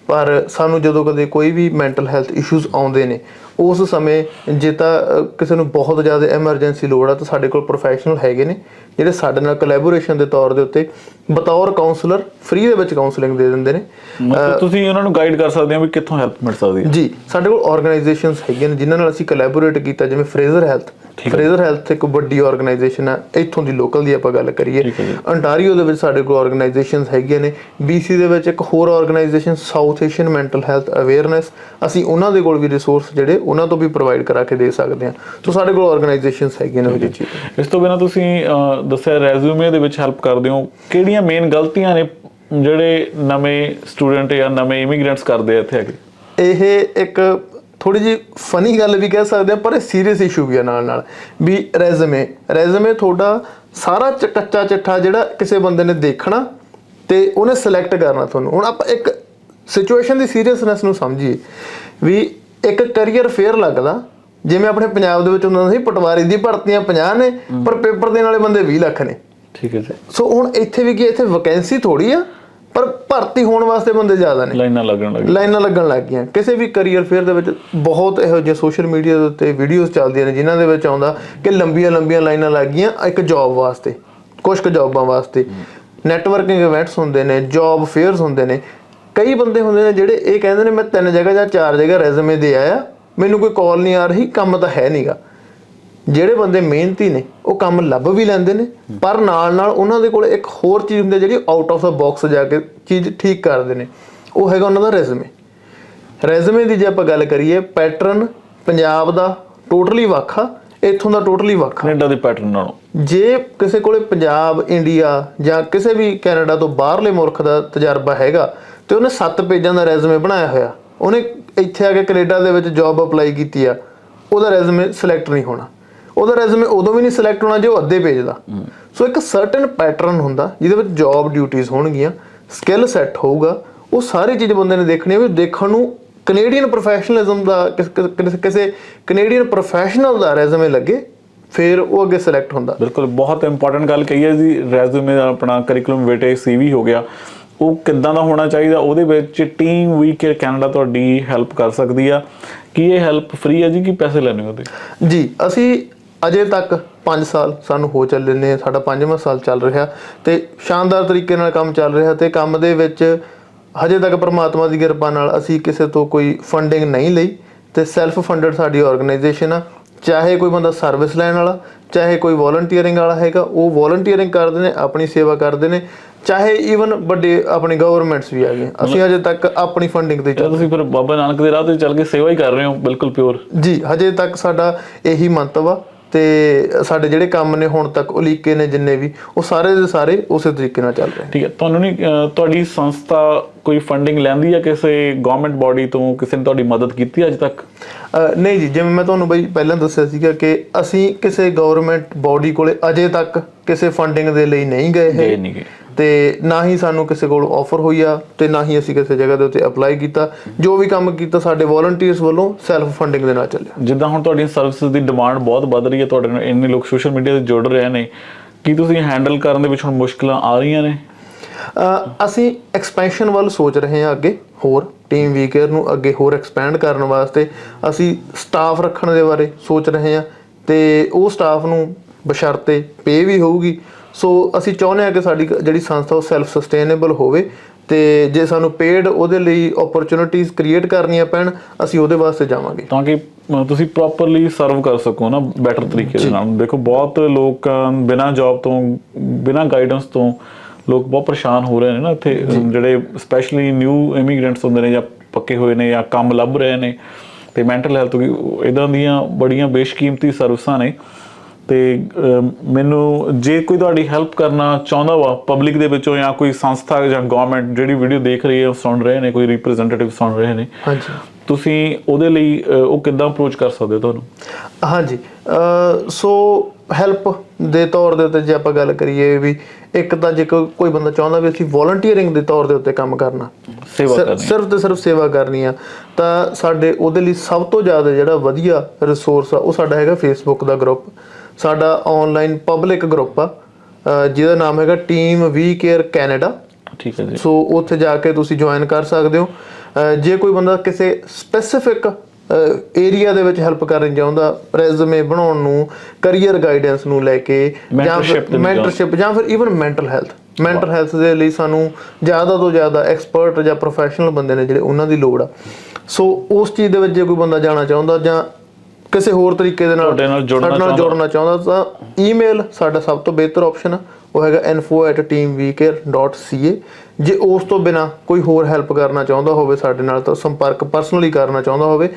ਪਰ ਸਾਨੂੰ ਜਦੋਂ ਕਦੇ ਕੋਈ ਵੀ ਮੈਂਟਲ ਹੈਲਥ ਇਸ਼ੂਜ਼ ਆਉਂਦੇ ਨੇ, ਉਸ ਸਮੇਂ ਜੇ ਤਾਂ ਕਿਸੇ ਨੂੰ ਬਹੁਤ ਜ਼ਿਆਦਾ ਐਮਰਜੈਂਸੀ ਲੋੜ ਆ ਤਾਂ ਸਾਡੇ ਕੋਲ ਪ੍ਰੋਫੈਸ਼ਨਲ ਹੈਗੇ ਨੇ ਜਿਹੜੇ ਸਾਡੇ ਨਾਲ ਕੋਲੈਬੋਰੇਸ਼ਨ ਦੇ ਤੌਰ ਦੇ ਉੱਤੇ ਬਤੌਰ ਕਾਉਂਸਲਰ ਫ੍ਰੀ ਦੇ ਵਿੱਚ ਕਾਉਂਸਲਿੰਗ ਦੇ ਦਿੰਦੇ ਨੇ। ਮਤਲਬ ਤੁਸੀਂ ਉਹਨਾਂ ਨੂੰ ਗਾਈਡ ਕਰ ਸਕਦੇ ਆ ਵੀ ਕਿੱਥੋਂ ਹੈਲਪ ਮਿਲ ਸਕਦੀ ਹੈ। ਜੀ ਸਾਡੇ ਕੋਲ ਆਰਗੇਨਾਈਜੇਸ਼ਨਸ ਹੈਗੀਆਂ ਨੇ ਜਿਨ੍ਹਾਂ ਨਾਲ ਅਸੀਂ ਕੋਲੈਬੋਰੇਟ ਕੀਤਾ ਜਿਵੇਂ ਫਰੇਜ਼ਰ ਹੈਲਥ ਫਰੇਜ਼ਰ ਹੈਲਥ ਇੱਕ ਵੱਡੀ ਆਰਗੇਨਾਈਜੇਸ਼ਨ ਹੈ ਇੱਥੋਂ ਦੀ ਲੋਕਲ ਦੀ ਆਪਾਂ ਗੱਲ ਕਰੀਏ। ਹੈ ਜੀ। ਅੰਟਾਰੀਓ ਦੇ ਵਿੱਚ ਸਾਡੇ ਕੋਲ ਆਰਗੇਨਾਈਜੇਸ਼ਨਸ ਹੈਗੀਆਂ ਨੇ। BC ਦੇ ਵਿੱਚ ਇੱਕ ਹੋਰ organisation South Asian mental health awareness ਅਸੀਂ ਉਹਨਾਂ ਦੇ ਕੋਲ ਵੀ ਰਿਸੋਰਸ ਜਿਹੜੇ ਉਹਨਾਂ ਤੋਂ ਵੀ ਪ੍ਰੋਵਾਈਡ ਕਰਾ ਕੇ ਦੇ ਸਕਦੇ ਹਾਂ। ਸੋ ਸਾਡੇ ਕੋਲ ਆਰਗੇਨਾਈਜੇਸ਼ਨਸ ਹੈਗੀਆਂ ਨੇ ਉਹ ਚੀਜ਼ ਇਸ ਤੋਂ ਬਿਨਾਂ ਤੁਸੀਂ ਦੱਸਿਆ ਰੈਜ਼ਿਊਮੇ ਦੇ ਵਿੱਚ ਹੈਲਪ ਕਰਦੇ ਹੋ। ਕਿਹੜੀਆਂ ਮੇਨ ਗਲਤੀਆਂ ਨੇ ਜਿਹੜੇ ਨਵੇਂ ਸਟੂਡੈਂਟ ਜਾਂ ਨਵੇਂ ਇਮੀਗ੍ਰੈਂਟਸ ਕਰਦੇ ਆ ਇੱਥੇ ਆ ਕੇ? ਇਹ ਇੱਕ ਥੋੜੀ ਜੀ ਫਨੀ ਗੱਲ ਵੀ ਕਹਿ ਸਕਦੇ ਆ, ਪਰ ਇਹ ਸੀਰੀਅਸ ਇਸ਼ੂ ਵੀ ਆ ਨਾਲ ਨਾਲ। ਵੀ ਰੈਜ਼ਮੇ ਰੈਜ਼ਮੇ ਤੁਹਾਡਾ ਸਾਰਾ ਚ- ਕੱਚਾ ਚਿੱਠਾ ਜਿਹੜਾ ਕਿਸੇ ਬੰਦੇ ਨੇ ਦੇਖਣਾ ਤੇ ਉਹਨੇ ਸਿਲੈਕਟ ਕਰਨਾ ਤੁਹਾਨੂੰ। ਹੁਣ ਆਪਾਂ ਇੱਕ ਸਿਚੁਏਸ਼ਨ ਦੀ ਸੀਰੀਅਸਨੈਸ ਨੂੰ ਸਮਝੀਏ। ਵੀ ਇੱਕ ਕੈਰੀਅਰ ਫੇਅਰ ਲੱਗਦਾ ਜਿਵੇਂ ਆਪਣੇ ਪੰਜਾਬ ਦੇ ਵਿੱਚ ਹੁੰਦਾ ਸੀ ਪਟਵਾਰੀ ਦੀ ਭਰਤੀਆਂ 50 ਨੇ ਪਰ ਪੇਪਰ ਦੇਣ ਵਾਲੇ ਬੰਦੇ 20 ਲੱਖ ਨੇ। ਠੀਕ ਹੈ ਜੀ। ਸੋ ਹੁਣ ਇੱਥੇ ਵੀ ਕੀ ਇੱਥੇ ਵੈਕੈਂਸੀ ਥੋੜੀ ਆ ਪਰ ਭਰਤੀ ਹੋਣ ਵਾਸਤੇ ਬੰਦੇ ਜ਼ਿਆਦਾ ਨੇ। ਲਾਈਨਾਂ ਲੱਗਣ ਲੱਗ ਲਾਈਨਾਂ ਲੱਗਣ ਲੱਗ ਗਈਆਂ। ਕਿਸੇ ਵੀ ਕੈਰੀਅਰ ਫੇਅਰ ਦੇ ਵਿੱਚ ਬਹੁਤ ਇਹੋ ਜਿਹੇ ਸੋਸ਼ਲ ਮੀਡੀਆ ਦੇ ਉੱਤੇ ਵੀਡੀਓਜ਼ ਚੱਲਦੀਆਂ ਨੇ ਜਿਨ੍ਹਾਂ ਦੇ ਵਿੱਚ ਆਉਂਦਾ ਕਿ ਲੰਬੀਆਂ ਲੰਬੀਆਂ ਲਾਈਨਾਂ ਲੱਗ ਗਈਆਂ ਇੱਕ ਜੌਬ ਵਾਸਤੇ ਕੁਝ ਕੁ ਜੌਬਾਂ ਵਾਸਤੇ। ਨੈਟਵਰਕਿੰਗ ਇਵੈਂਟਸ ਹੁੰਦੇ ਨੇ ਜੌਬ ਫੇਅਰਸ ਹੁੰਦੇ ਨੇ। ਕਈ ਬੰਦੇ ਹੁੰਦੇ ਨੇ ਜਿਹੜੇ ਇਹ ਕਹਿੰਦੇ ਨੇ ਮੈਂ ਤਿੰਨ ਜਗ੍ਹਾ ਜਾਂ ਚਾਰ ਜਗ੍ਹਾ ਰੈਜ਼ੂਮੇ ਦੇ ਆਇਆ ਮੈਨੂੰ ਕੋਈ ਕਾਲ ਨਹੀਂ ਆ ਰਹੀ ਕੰਮ ਤਾਂ ਹੈ ਨਹੀਂਗਾ ਜਿਹੜੇ ਬੰਦੇ ਮਿਹਨਤੀ ਨੇ ਉਹ ਕੰਮ ਲੱਭ ਵੀ ਲੈਂਦੇ ਨੇ ਪਰ ਨਾਲ ਨਾਲ ਉਹਨਾਂ ਦੇ ਕੋਲ ਇੱਕ ਹੋਰ ਚੀਜ਼ ਹੁੰਦੀ ਹੈ ਜਿਹੜੀ ਆਊਟ ਆਫ ਦਾ ਬਾਕਸ ਜਾ ਕੇ ਚੀਜ਼ ਠੀਕ ਕਰਦੇ ਨੇ। ਉਹ ਹੈਗਾ ਉਹਨਾਂ ਦਾ ਰੈਜ਼ੂਮੇ ਰੈਜ਼ੂਮੇ ਦੀ ਜੇ ਆਪਾਂ ਗੱਲ ਕਰੀਏ ਪੈਟਰਨ ਪੰਜਾਬ ਦਾ ਟੋਟਲੀ ਵੱਖ ਆ ਇੱਥੋਂ ਦਾ ਟੋਟਲੀ ਵੱਖ ਕੈਨੇਡਾ ਦੇ ਪੈਟਰਨ ਨਾਲੋਂ। ਜੇ ਕਿਸੇ ਕੋਲੇ ਪੰਜਾਬ ਇੰਡੀਆ ਜਾਂ ਕਿਸੇ ਵੀ ਕੈਨੇਡਾ ਤੋਂ ਬਾਹਰਲੇ ਮੁਲਕ ਦਾ ਤਜਰਬਾ ਹੈਗਾ ਤੇ ਉਹਨੇ 7 ਪੇਜਾਂ ਦਾ ਰੈਜ਼ੂਮੇ ਬਣਾਇਆ ਹੋਇਆ। ਉਹਨੇ ਇੱਥੇ ਆ ਕੇ ਕੈਨੇਡਾ ਦੇ ਵਿੱਚ ਜੌਬ ਅਪਲਾਈ ਕੀਤੀ ਆ ਉਹਦਾ ਰੈਜ਼ੂਮੇ ਸਿਲੈਕਟ ਨਹੀਂ ਹੋਣਾ। ਉਹਦਾ ਰੈਜ਼ੂਮੇ ਉਦੋਂ ਵੀ ਨਹੀਂ ਸਿਲੈਕਟ ਹੋਣਾ ਜੇ ਉਹ ਅੱਧੇ ਪੇਜ ਦਾ। ਸੋ ਇੱਕ ਸਰਟਨ ਪੈਟਰਨ ਹੁੰਦਾ ਜਿਹਦੇ ਵਿੱਚ ਜੌਬ ਡਿਊਟੀਆਂ ਹੋਣਗੀਆਂ ਸਕਿੱਲ ਸੈੱਟ ਹੋਊਗਾ ਉਹ ਸਾਰੀ ਚੀਜ਼ ਬੰਦੇ ਨੇ ਦੇਖਣੀ ਆ ਵੀ ਦੇਖਣ ਨੂੰ ਕੈਨੇਡੀਅਨ ਪ੍ਰੋਫੈਸ਼ਨਲਿਜ਼ਮ ਦਾ ਕਿਸੇ ਕੈਨੇਡੀਅਨ ਪ੍ਰੋਫੈਸ਼ਨਲ ਦਾ ਰੈਜ਼ੂਮੇ ਲੱਗੇ ਫਿਰ ਉਹ ਅੱਗੇ ਸਿਲੈਕਟ ਹੁੰਦਾ। ਬਿਲਕੁਲ ਬਹੁਤ ਇੰਪੋਰਟੈਂਟ ਗੱਲ ਕਹੀ ਹੈ ਜੀ ਰੈਜ਼ੂਮੇ ਦਾ ਆਪਣਾ ਕਰਿਕੂਲਮ ਵੇਟੇ ਸੀਵੀ ਹੋ ਗਿਆ। ਉਹ ਕਿੱਦਾਂ ਦਾ ਹੋਣਾ ਚਾਹੀਦਾ, ਉਹਦੇ ਵਿੱਚ ਟੀਮ ਵੀ ਕੇਅਰ ਕੈਨੇਡਾ ਤੁਹਾਡੀ ਹੈਲਪ ਕਰ ਸਕਦੀ ਆ। ਕੀ ਇਹ ਹੈਲਪ ਫ੍ਰੀ ਹੈ ਜੀ, ਕਿ ਪੈਸੇ ਲੈਣੇ ਉਹਦੇ? ਜੀ, ਅਸੀਂ ਅਜੇ ਤੱਕ 5 ਸਾਲ ਸਾਨੂੰ ਹੋ ਚੱਲੇ ਨੇ, ਸਾਡਾ 5ਵਾਂ ਸਾਲ ਚੱਲ ਰਿਹਾ ਤੇ ਸ਼ਾਨਦਾਰ ਤਰੀਕੇ ਨਾਲ ਕੰਮ ਚੱਲ ਰਿਹਾ ਤੇ ਕੰਮ ਦੇ ਵਿੱਚ ਹਜੇ ਤੱਕ ਪ੍ਰਮਾਤਮਾ ਦੀ ਕਿਰਪਾ ਨਾਲ ਅਸੀਂ ਕਿਸੇ ਤੋਂ ਕੋਈ ਫੰਡਿੰਗ ਨਹੀਂ ਲਈ ਤੇ ਸੈਲਫ ਫੰਡਡ ਸਾਡੀ ਆਰਗੇਨਾਈਜੇਸ਼ਨ ਆ। ਚਾਹੇ ਕੋਈ ਬੰਦਾ ਸਰਵਿਸ ਲੈਣ ਵਾਲਾ ਚਾਹੇ ਕੋਈ ਵੋਲੰਟੀਅਰਿੰਗ ਵਾਲਾ ਹੈਗਾ ਉਹ ਵੋਲੰਟੀਅਰਿੰਗ ਕਰਦੇ ਨੇ ਆਪਣੀ ਸੇਵਾ ਕਰਦੇ ਨੇ ਚਾਹੇ ਈਵਨ ਵੱਡੇ ਆਪਣੀ ਗਵਰਨਮੈਂਟਸ ਵੀ ਆ ਗਏ ਅਸੀਂ ਹਜੇ ਤੱਕ ਆਪਣੀ ਫੰਡਿੰਗ ਤੇ ਤਾਂ ਤੁਸੀਂ ਫਿਰ ਬਾਬਾ ਨਾਨਕ ਦੇ ਰਾਹ ਤੇ ਚੱਲ ਕੇ ਸੇਵਾ ਹੀ ਕਰ ਰਹੇ ਹੋ ਬਿਲਕੁਲ ਪਿਓਰ ਜੀ ਹਜੇ ਤੱਕ ਸਾਡਾ ਇਹੀ ਮੰਤਵ ਆ। ਤੇ ਸਾਡੇ ਜਿਹੜੇ ਕੰਮ ਨੇ ਹੁਣ ਤੱਕ ਉਲੀਕੇ ਨੇ ਜਿੰਨੇ ਵੀ ਉਹ ਸਾਰੇ ਦੇ ਸਾਰੇ ਉਸੇ ਤਰੀਕੇ ਨਾਲ ਚੱਲ ਰਹੇ ਠੀਕ ਹੈ ਤੁਹਾਨੂੰ ਨਹੀਂ ਤੁਹਾਡੀ ਸੰਸਥਾ ਕੋਈ ਫੰਡਿੰਗ ਲੈਂਦੀ ਹੈ ਕਿਸੇ ਗਵਰਨਮੈਂਟ ਬਾਡੀ ਤੋਂ? ਕਿਸੇ ਨੇ ਤੁਹਾਡੀ ਮਦਦ ਕੀਤੀ ਅੱਜ ਤੱਕ? ਨਹੀਂ ਜੀ ਜਿਵੇਂ ਮੈਂ ਤੁਹਾਨੂੰ ਬਈ ਪਹਿਲਾਂ ਦੱਸਿਆ ਸੀਗਾ ਕਿ ਅਸੀਂ ਕਿਸੇ ਗਵਰਨਮੈਂਟ ਬਾਡੀ ਕੋਲੇ ਅਜੇ ਤੱਕ ਕਿਸੇ ਫੰਡਿੰਗ ਦੇ ਲਈ ਨਹੀਂ ਗਏ ਗਏ ਹੈ ਨਹੀਂ ਗਏ। ਤੇ ਨਾ ਹੀ ਸਾਨੂੰ ਕਿਸੇ ਕੋਲ ਆਫਰ ਹੋਈ ਆ ਤੇ ਨਾ ਹੀ ਅਸੀਂ ਕਿਸੇ ਜਗ੍ਹਾ ਦੇ ਉੱਤੇ ਅਪਲਾਈ ਕੀਤਾ। ਜੋ ਵੀ ਕੰਮ ਕੀਤਾ ਸਾਡੇ ਵੋਲੰਟੀਅਰਸ ਵੱਲੋਂ ਸੈਲਫ ਫੰਡਿੰਗ ਦੇ ਨਾਲ ਚੱਲਿਆ। ਜਿੱਦਾਂ ਹੁਣ ਤੁਹਾਡੀਆਂ ਸਰਵਿਸਿਜ਼ ਦੀ ਡਿਮਾਂਡ ਬਹੁਤ ਵੱਧ ਰਹੀ ਹੈ ਤੁਹਾਡੇ ਨਾਲ ਇੰਨੇ ਲੋਕ ਸੋਸ਼ਲ ਮੀਡੀਆ ਤੇ ਜੁੜ ਰਹੇ ਨੇ। ਕੀ ਤੁਸੀਂ ਹੈਂਡਲ ਕਰਨ ਦੇ ਵਿੱਚ ਹੁਣ ਮੁਸ਼ਕਲਾਂ ਆ ਰਹੀਆਂ ਨੇ? ਅਸੀਂ ਐਕਸਪੈਂਸ਼ਨ ਵੱਲ ਸੋਚ ਰਹੇ ਹਾਂ ਅੱਗੇ ਹੋਰ ਟੀਮ ਵੀਕਰ ਨੂੰ ਅੱਗੇ ਹੋਰ ਐਕਸਪੈਂਡ ਕਰਨ ਵਾਸਤੇ ਅਸੀਂ ਸਟਾਫ ਰੱਖਣ ਦੇ ਬਾਰੇ ਸੋਚ ਰਹੇ ਹਾਂ ਤੇ ਉਹ ਸਟਾਫ ਨੂੰ ਬਸ਼ਰਤੇ ਪੇ ਵੀ ਹੋਊਗੀ। ਸੋ ਅਸੀਂ ਚਾਹੁੰਦੇ ਹਾਂ ਕਿ ਸਾਡੀ ਜਿਹੜੀ ਸੰਸਥਾ ਉਹ ਸੈਲਫ ਸਸਟੇਨੇਬਲ ਹੋਵੇ ਤੇ ਜੇ ਸਾਨੂੰ ਪੇਡ ਉਹਦੇ ਲਈ ਓਪਰਚੁਨਿਟੀਆਂ ਕ੍ਰੀਏਟ ਕਰਨੀਆਂ ਪੈਣ ਅਸੀਂ ਉਹਦੇ ਵਾਸਤੇ ਜਾਵਾਂਗੇ। ਤਾਂ ਕਿ ਤੁਸੀਂ ਪ੍ਰੋਪਰਲੀ ਸਰਵ ਕਰ ਸਕੋ ਨਾ ਬੈਟਰ ਤਰੀਕੇ ਦੇ ਨਾਲ। ਦੇਖੋ ਬਹੁਤ ਲੋਕ ਬਿਨਾਂ ਜੌਬ ਤੋਂ ਬਿਨਾਂ ਗਾਈਡੈਂਸ ਤੋਂ ਲੋਕ ਬਹੁਤ ਪਰੇਸ਼ਾਨ ਹੋ ਰਹੇ ਨੇ ਨਾ ਇੱਥੇ। ਜਿਹੜੇ ਸਪੈਸ਼ਲੀ ਨਿਊ ਇਮੀਗ੍ਰੈਂਟਸ ਹੁੰਦੇ ਨੇ ਜਾਂ ਪੱਕੇ ਹੋਏ ਨੇ ਜਾਂ ਕੰਮ ਲੱਭ ਰਹੇ ਨੇ ਤੇ ਮੈਂਟਲ ਹੈਲਥ ਇਦਾਂ ਦੀਆਂ ਬੜੀਆਂ ਬੇਸ਼ਕੀਮਤੀ ਸਰਵਿਸਾਂ ਨੇ। ਤੇ ਮੈਨੂੰ ਜੇ ਕੋਈ ਤੁਹਾਡੀ ਹੈਲਪ ਕਰਨਾ ਚਾਹੁੰਦਾ ਵਾ ਪਬਲਿਕ ਦੇ ਵਿੱਚੋਂ ਜਾਂ ਕੋਈ ਸੰਸਥਾ ਜਾਂ ਗਵਰਨਮੈਂਟ ਜਿਹੜੀ ਵੀਡੀਓ ਦੇਖ ਰਹੀ ਹੈ ਸੁਣ ਰਹੇ ਨੇ ਕੋਈ ਰਿਪਰੈਜ਼ੈਂਟੇਟਿਵ ਸੁਣ ਰਹੇ ਨੇ ਹਾਂਜੀ। ਤੁਸੀਂ ਉਹਦੇ ਲਈ ਉਹ ਕਿੱਦਾਂ ਅਪਰੋਚ ਕਰ ਸਕਦੇ ਹੋ ਤੁਹਾਨੂੰ? ਹਾਂਜੀ ਸੋ ਹੈਲਪ ਦੇ ਤੌਰ ਦੇ ਉੱਤੇ ਜੇ ਆਪਾਂ ਗੱਲ ਕਰੀਏ ਵੀ ਇੱਕ ਤਾਂ ਜੇ ਕੋਈ ਬੰਦਾ ਚਾਹੁੰਦਾ ਵੀ ਅਸੀਂ ਵੋਲੰਟੀਅਰਿੰਗ ਦੇ ਤੌਰ ਦੇ ਉੱਤੇ ਕੰਮ ਕਰਨਾ ਸੇਵਾ ਕਰਨੀ। ਸਿਰਫ ਤੇ ਸਿਰਫ ਸੇਵਾ ਕਰਨੀ ਆ ਤਾਂ ਸਾਡੇ ਉਹਦੇ ਲਈ ਸਭ ਤੋਂ ਜ਼ਿਆਦਾ ਜਿਹੜਾ ਵਧੀਆ ਰਿਸੋਰਸ ਆ ਉਹ ਸਾਡਾ ਹੈਗਾ ਫੇਸਬੁੱਕ ਦਾ ਗਰੁੱਪ ਸਾਡਾ ਆਨਲਾਈਨ ਪਬਲਿਕ ਗਰੁੱਪ ਆ ਜਿਹਦਾ ਨਾਮ ਹੈਗਾ ਟੀਮ ਵੀ ਕੇਅਰ ਕੈਨੇਡਾ ਠੀਕ ਹੈ ਜੀ। ਸੋ ਉੱਥੇ ਜਾ ਕੇ ਤੁਸੀਂ ਜੁਆਇਨ ਕਰ ਸਕਦੇ ਹੋ। ਜੇ ਕੋਈ ਬੰਦਾ ਕਿਸੇ ਸਪੈਸੀਫਿਕ ਏਰੀਆ ਦੇ ਵਿੱਚ ਹੈਲਪ ਕਰਨੀ ਚਾਹੁੰਦਾ ਰੈਜ਼ੂਮੇ ਬਣਾਉਣ ਨੂੰ ਕੈਰੀਅਰ ਗਾਈਡੈਂਸ ਨੂੰ ਲੈ ਕੇ ਵਿੱਚ ਮੈਂਟਰਸ਼ਿਪ ਜਾਂ ਫਿਰ even mental health mental health ਦੇ ਲਈ ਸਾਨੂੰ ਜ਼ਿਆਦਾ ਤੋਂ ਜ਼ਿਆਦਾ ਐਕਸਪਰਟ ਜਾਂ ਪ੍ਰੋਫੈਸ਼ਨਲ ਬੰਦੇ ਨੇ ਜਿਹੜੇ ਉਹਨਾਂ ਦੀ ਲੋੜ ਆ। ਸੋ ਉਸ ਚੀਜ਼ ਦੇ ਵਿੱਚ ਜੇ ਕੋਈ ਬੰਦਾ ਜਾਣਾ ਚਾਹੁੰਦਾ ਜਾਂ ਕਿਸੇ ਹੋਰ ਤਰੀਕੇ ਦੇ ਨਾਲ ਤੁਹਾਡੇ ਨਾਲ ਜੁੜਨਾ ਸਾਡੇ ਨਾਲ ਚਾਹੁੰਦਾ। ਜੁੜਨਾ ਚਾਹੁੰਦਾ ਤਾਂ ਈਮੇਲ ਸਾਡਾ ਸਭ ਤੋਂ ਬਿਹਤਰ ਆਪਸ਼ਨ ਆ। ਉਹ ਹੈਗਾ info@teamvcare.ca ਜੇ ਉਸ ਤੋਂ ਬਿਨਾ ਕੋਈ ਹੋਰ ਹੈਲਪ ਕਰਨਾ ਚਾਹੁੰਦਾ ਹੋਵੇ ਸਾਡੇ ਨਾਲ ਤਾਂ ਸੰਪਰਕ ਪਰਸਨਲੀ ਕਰਨਾ ਚਾਹੁੰਦਾ ਹੋਵੇ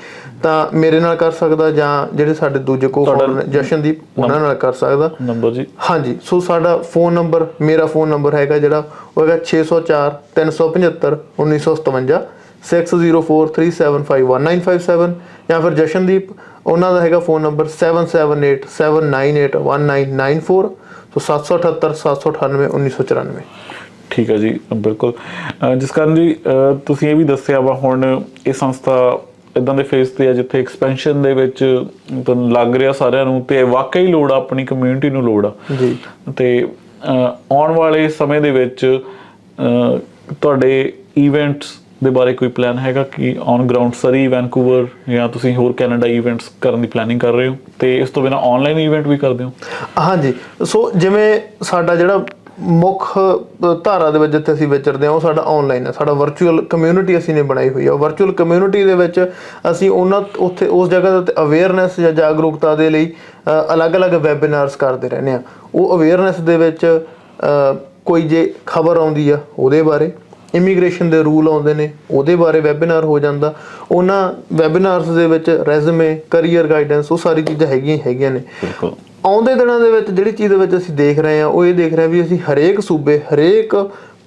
ਤਾਂ ਮੇਰੇ ਨਾਲ ਕਰ ਸਕਦਾ ਜਾਂ ਜਿਹੜੇ ਸਾਡੇ ਦੂਜੇ ਕੋ ਜਸ਼ਨਦੀਪ ਉਹਨਾਂ ਨਾਲ ਕਰ ਸਕਦਾ। ਨੰਬਰ ਜੀ। ਹਾਂਜੀ ਸੋ ਸਾਡਾ ਫੋਨ ਨੰਬਰ ਮੇਰਾ ਫੋਨ ਨੰਬਰ ਹੈਗਾ ਜਿਹੜਾ ਉਹ ਹੈਗਾ 604 375 1957 6043751957 ਜਾਂ ਫਿਰ ਜਸ਼ਨਦੀਪ ਉਹਨਾਂ ਦਾ ਹੈਗਾ ਫੋਨ ਨੰਬਰ 7787981994 ਸੋ 778 798 1994 ਠੀਕ ਹੈ ਜੀ ਬਿਲਕੁਲ। ਜਿਸ ਕਾਰਨ ਜੀ ਤੁਸੀਂ ਇਹ ਵੀ ਦੱਸਿਆ ਵਾ ਹੁਣ ਇਹ ਸੰਸਥਾ ਇਦਾਂ ਦੇ ਫੇਸ ਤੇ ਹੈ ਜਿੱਥੇ ਐਕਸਪੈਂਸ਼ਨ ਦੇ ਵਿੱਚ ਤੁਹਾਨੂੰ ਲੱਗ ਰਿਹਾ ਸਾਰਿਆਂ ਨੂੰ ਤੇ ਵਾਕਈ ਲੋੜ ਆ ਆਪਣੀ ਕਮਿਊਨਿਟੀ ਨੂੰ ਲੋੜ ਆ। ਜੀ। ਤੇ ਆਉਣ ਵਾਲੇ ਸਮੇਂ ਦੇ ਵਿੱਚ ਤੁਹਾਡੇ ਇਵੈਂਟਸ ਦੇ ਬਾਰੇ ਕੋਈ ਪਲਾਨ ਹੈਗਾ ਕਿ ਔਨ ਗਰਾਊਂਡ ਸਰੀ, ਵੈਨਕੂਵਰ ਜਾਂ ਤੁਸੀਂ ਹੋਰ ਕੈਨੇਡਾ ਇਵੈਂਟਸ ਕਰਨ ਦੀ ਪਲੈਨਿੰਗ ਕਰ ਰਹੇ ਹੋ? ਤੇ ਇਸ ਤੋਂ ਬਿਨਾ ਆਨਲਾਈਨ ਇਵੈਂਟ ਵੀ ਕਰਦੇ ਹੋ? ਹਾਂਜੀ, ਸੋ ਜਿਵੇਂ ਸਾਡਾ ਜਿਹੜਾ ਮੁੱਖ ਧਾਰਾ ਦੇ ਵਿੱਚ ਜਿੱਥੇ ਅਸੀਂ ਵਿਚਰਦੇ ਹਾਂ, ਉਹ ਸਾਡਾ ਆਨਲਾਈਨ ਹੈ। ਸਾਡਾ ਵਰਚੁਅਲ ਕਮਿਊਨਿਟੀ ਅਸੀਂ ਨੇ ਬਣਾਈ ਹੋਈ ਹੈ। ਵਰਚੁਅਲ ਕਮਿਊਨਿਟੀ ਦੇ ਵਿੱਚ ਅਸੀਂ ਉਹਨਾਂ ਉੱਥੇ, ਉਸ ਜਗ੍ਹਾ ਤੇ ਅਵੇਅਰਨੈਸ ਜਾਂ ਜਾਗਰੂਕਤਾ ਦੇ ਲਈ ਅਲੱਗ-ਅਲੱਗ ਵੈਬਿਨਾਰਸ ਕਰਦੇ ਰਹਿੰਦੇ ਆ ਉਹ ਅਵੇਅਰਨੈਸ ਦੇ ਵਿੱਚ ਕੋਈ ਜੇ ਖਬਰ ਆਉਂਦੀ ਆ, ਉਹਦੇ ਬਾਰੇ ਇਮੀਗ੍ਰੇਸ਼ਨ ਦੇ ਰੂਲ ਆਉਂਦੇ ਨੇ ਉਹਦੇ ਬਾਰੇ ਵੈਬਿਨਾਰ ਹੋ ਜਾਂਦਾ। ਉਹਨਾਂ ਵੈਬਿਨਾਰਸ ਦੇ ਵਿੱਚ ਰੈਜ਼ੂਮੇ ਕੈਰੀਅਰ ਗਾਈਡੈਂਸ ਉਹ ਸਾਰੀ ਚੀਜ਼ਾਂ ਹੈਗੀਆਂ ਹੈਗੀਆਂ ਨੇ। ਬਿਲਕੁਲ। ਆਉਂਦੇ ਦਿਨਾਂ ਦੇ ਵਿੱਚ ਜਿਹੜੀ ਚੀਜ਼ ਦੇ ਵਿੱਚ ਅਸੀਂ ਦੇਖ ਰਹੇ ਹਾਂ ਉਹ ਇਹ ਦੇਖ ਰਹੇ ਹਾਂ ਵੀ ਅਸੀਂ ਹਰੇਕ ਸੂਬੇ ਹਰੇਕ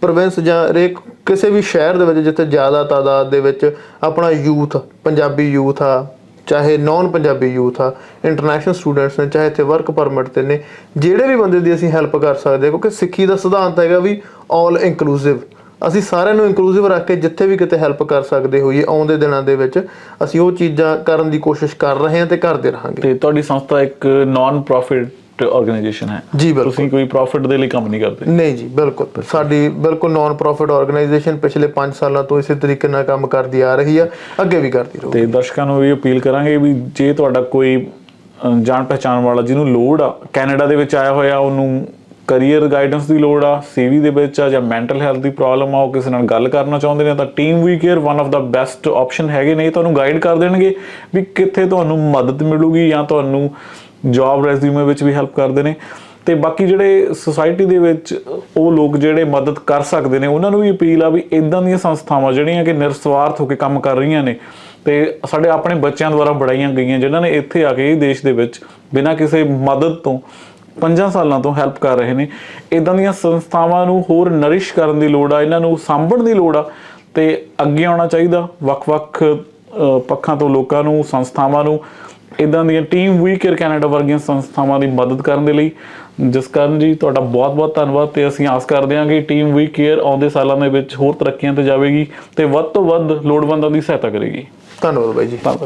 ਪ੍ਰੋਵਿੰਸ ਜਾਂ ਹਰੇਕ ਕਿਸੇ ਵੀ ਸ਼ਹਿਰ ਦੇ ਵਿੱਚ ਜਿੱਥੇ ਜ਼ਿਆਦਾ ਤਾਦਾਦ ਦੇ ਵਿੱਚ ਆਪਣਾ ਯੂਥ ਪੰਜਾਬੀ ਯੂਥ ਆ ਚਾਹੇ ਨਾਨ ਪੰਜਾਬੀ ਯੂਥ ਆ ਇੰਟਰਨੈਸ਼ਨਲ ਸਟੂਡੈਂਟਸ ਨੇ ਚਾਹੇ ਇੱਥੇ ਵਰਕ ਪਰਮਿਟ ਤੇ ਨੇ ਜਿਹੜੇ ਵੀ ਬੰਦੇ ਦੀ ਅਸੀਂ ਹੈਲਪ ਕਰ ਸਕਦੇ ਕਿਉਂਕਿ ਸਿੱਖੀ ਦਾ ਸਿਧਾਂਤ ਹੈਗਾ ਵੀ ਆਲ ਇਨਕਲੂਸਿਵ ਅਸੀਂ ਸਾਰਿਆਂ ਨੂੰ ਇਨਕਲੂਸਿਵ ਰੱਖ ਕੇ ਜਿੱਥੇ ਵੀ ਕਿਤੇ ਹੈਲਪ ਕਰ ਸਕਦੇ ਹੋਈਏ ਆਉਂਦੇ ਦਿਨਾਂ ਦੇ ਵਿੱਚ ਅਸੀਂ ਉਹ ਚੀਜ਼ਾਂ ਕਰਨ ਦੀ ਕੋਸ਼ਿਸ਼ ਕਰ ਰਹੇ ਹਾਂ ਤੇ ਕਰਦੇ ਰਹਾਂਗੇ। ਤੇ ਤੁਹਾਡੀ ਸੰਸਥਾ ਇੱਕ ਨਾਨ ਪ੍ਰੋਫਿਟ ਆਰਗੇਨਾਈਜੇਸ਼ਨ ਹੈ। ਜੀ ਬਿਲਕੁਲ। ਤੁਸੀਂ ਕੋਈ ਪ੍ਰੋਫਿਟ ਦੇ ਲਈ ਕੰਮ ਨਹੀਂ ਕਰਦੇ। ਨਹੀਂ ਜੀ ਬਿਲਕੁਲ। ਸਾਡੀ ਬਿਲਕੁਲ ਨਾਨ ਪ੍ਰੋਫਿਟ ਆਰਗੇਨਾਈਜੇਸ਼ਨ ਪਿਛਲੇ 5 ਸਾਲਾਂ ਤੋਂ ਇਸੇ ਤਰੀਕੇ ਨਾਲ ਕੰਮ ਕਰਦੀ ਆ ਰਹੀ ਆ ਅੱਗੇ ਵੀ ਕਰਦੀ ਰਹੂ ਤੇ ਦਰਸ਼ਕਾਂ ਨੂੰ ਵੀ ਅਪੀਲ ਕਰਾਂਗੇ ਵੀ ਜੇ ਤੁਹਾਡਾ ਕੋਈ ਜਾਣ ਪਹਿਚਾਣ ਵਾਲਾ ਜਿਹਨੂੰ ਲੋੜ ਆ ਕੈਨੇਡਾ ਦੇ ਵਿੱਚ ਆਇਆ ਹੋਇਆ ਉਹਨੂੰ ਕੈਰੀਅਰ ਗਾਈਡੈਂਸ ਦੀ ਲੋੜ ਆ ਸੀਵੀ ਦੇ ਵਿੱਚ ਆ ਜਾਂ ਮੈਂਟਲ ਹੈਲਥ ਦੀ ਪ੍ਰੋਬਲਮ ਆ, ਉਹ ਕਿਸੇ ਨਾਲ ਗੱਲ ਕਰਨਾ ਚਾਹੁੰਦੇ ਨੇ, ਤਾਂ team we care one of the best option ਹੈਗੇ ਨੇ, ਇਹ ਤੁਹਾਨੂੰ ਗਾਈਡ ਕਰ ਦੇਣਗੇ ਵੀ ਕਿੱਥੇ ਤੁਹਾਨੂੰ ਮਦਦ ਮਿਲੂਗੀ ਜਾਂ ਤੁਹਾਨੂੰ ਜੌਬ ਰੈਜ਼ਿਊਮੇ ਵਿੱਚ ਵੀ ਹੈਲਪ ਕਰਦੇ ਨੇ। ਤੇ ਬਾਕੀ ਜਿਹੜੇ ਸੁਸਾਇਟੀ ਦੇ ਵਿੱਚ ਉਹ ਲੋਕ ਜਿਹੜੇ ਮਦਦ ਕਰ ਸਕਦੇ ਨੇ, ਉਹਨਾਂ ਨੂੰ ਵੀ ਅਪੀਲ ਆ ਵੀ ਇਦਾਂ ਦੀਆਂ ਸੰਸਥਾਵਾਂ ਜਿਹੜੀਆਂ ਕਿ ਨਿਰਸਵਾਰਥ ਹੋ ਕੇ ਕੰਮ ਕਰ ਰਹੀਆਂ ਨੇ, ਤੇ ਸਾਡੇ ਆਪਣੇ ਬੱਚਿਆਂ ਦੁਆਰਾ ਬੜਾਈਆਂ ਗਈਆਂ, ਜਿਨ੍ਹਾਂ ਨੇ ਇੱਥੇ ਆ ਕੇ ਇਹ ਦੇਸ਼ ਦੇ ਵਿੱਚ ਬਿਨਾਂ ਕਿਸੇ ਮਦਦ ਤੋਂ ਪੰਜਾਂ ਸਾਲਾਂ ਤੋਂ ਹੈਲਪ ਕਰ ਰਹੇ ਨੇ। ਇਦਾਂ ਦੀਆਂ ਸੰਸਥਾਵਾਂ ਨੂੰ ਹੋਰ ਨਰਿਸ਼ ਕਰਨ ਦੀ ਲੋੜ ਆ ਇਹਨਾਂ ਨੂੰ ਸਾਂਭਣ ਦੀ ਲੋੜ ਆ ਤੇ ਅੱਗੇ ਆਉਣਾ ਚਾਹੀਦਾ। ਵੱਖ-ਵੱਖ ਪੱਖਾਂ ਤੋਂ ਲੋਕਾਂ ਨੂੰ ਸੰਸਥਾਵਾਂ ਨੂੰ ਇਦਾਂ ਦੀਆਂ ਟੀਮ ਵੀ ਕੇਅਰ ਕੈਨੇਡਾ ਵਰਗੀਆਂ ਸੰਸਥਾਵਾਂ ਦੀ ਮਦਦ ਕਰਨ ਦੇ ਲਈ। ਜਿਸ ਕਾਰਨ ਜੀ ਤੁਹਾਡਾ ਬਹੁਤ-ਬਹੁਤ ਧੰਨਵਾਦ ਤੇ ਅਸੀਂ ਆਸ ਕਰਦੇ ਹਾਂ ਕਿ ਟੀਮ ਵੀ ਕੇਅਰ ਆਉਂਦੇ ਸਾਲਾਂ ਦੇ ਵਿੱਚ ਹੋਰ ਤਰੱਕੀਆਂ ਤੇ ਜਾਵੇਗੀ ਤੇ ਵੱਧ ਤੋਂ ਵੱਧ ਲੋੜਵੰਦਾਂ ਦੀ ਸਹਾਇਤਾ ਕਰੇਗੀ। ਧੰਨਵਾਦ ਬਾਈ ਜੀ। ਧੰਨਵਾਦ।